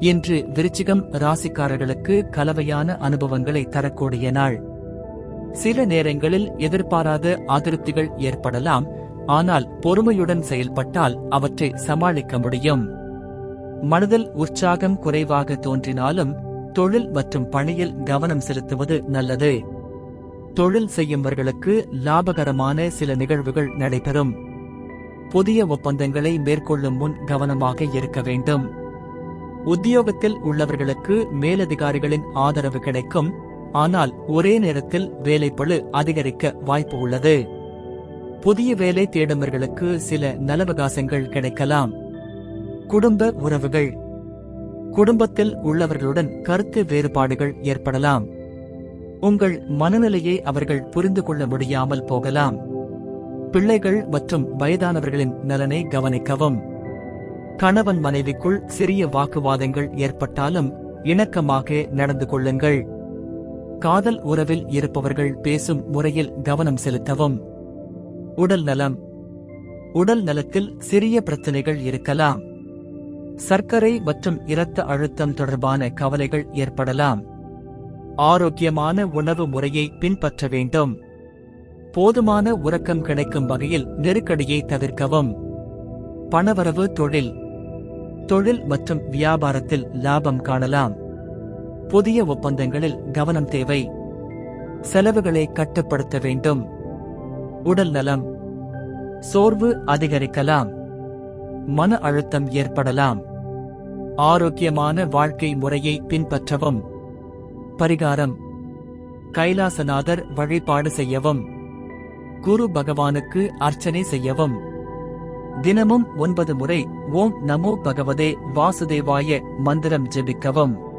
இன்று விருச்சிகம் ராசிக்காரர்களுக்கு கலவையான அனுபவங்களை தரக்கூடிய நாள். சில நேரங்களில் எதிர்பாராத அதிருப்திகள் ஏற்படலாம் ஆனால் பொறுமையுடன் செயல்பட்டால் அவற்றை சமாளிக்க முடியும். மனதில் உற்சாகம் குறைவாக தோன்றினாலும் தொழில் மற்றும் பணியில் கவனம் செலுத்துவது நல்லது. தொழில் செய்யும்பவர்களுக்கு லாபகரமான சில நிகழ்வுகள் நடைபெறும். புதிய ஒப்பந்தங்களை மேற்கொள்ளும் முன் கவனமாக இருக்க வேண்டும். உத்தியோகத்தில் உள்ளவர்களுக்கு மேலதிகாரிகளின் ஆதரவு கிடைக்கும். ஆனால் ஒரே நேரத்தில் வேலைப்பளு அதிகரிக்க வாய்ப்பு உள்ளது. புதிய வேலை தேடுமர்களுக்கு சில நலவகாசங்கள் கிடைக்கலாம். குடும்ப உறவுகள். குடும்பத்தில் உள்ளவர்களுடன் கருத்து வேறுபாடுகள் ஏற்படலாம். உங்கள் மனநிலையை அவர்கள் புரிந்து கொள்ள முடியாமல் போகலாம். பிள்ளைகள் மற்றும் வயதானவர்களின் நலனை கவனிக்கவும். கணவன் மனைவிக்குள் சிறிய வாக்குவாதங்கள் ஏற்பட்டாலும் இணக்கமாக நடந்து கொள்ளுங்கள். காதல் உறவில் இருப்பவர்கள் பேசும் முறையில் கவனம் செலுத்தவும். உடல் நலம். உடல் நலத்தில் சிறிய பிரச்சனைகள் இருக்கலாம். சர்க்கரை மற்றும் இரத்த அழுத்தம் தொடர்பான கவலைகள் ஏற்படலாம். ஆரோக்கியமான உணவு முறையை பின்பற்ற வேண்டும். போதுமான உறக்கம் கிடைக்கும் வகையில் நெருக்கடியை தவிர்க்கவும். பணவரவு தொழில். தொழில் மற்றும் வியாபாரத்தில் லாபம் காணலாம். புதிய ஒப்பந்தங்களில் கவனம் தேவை. செலவுகளை கட்டுப்படுத்த வேண்டும். உடல் நலம். சோர்வு அதிகரிக்கலாம். மன அழுத்தம் ஏற்படலாம். ஆரோக்கியமான வாழ்க்கை முறையை பின்பற்றவும். பரிகாரம். கைலாசநாதர் வழிபாடு செய்யவும். குரு பகவானுக்கு அர்ச்சனை செய்யவும். தினமும் ஒன்பது முறை ஓம் நமோ பகவதே வாசுதேவாய மந்திரம் ஜெபிக்கவும்.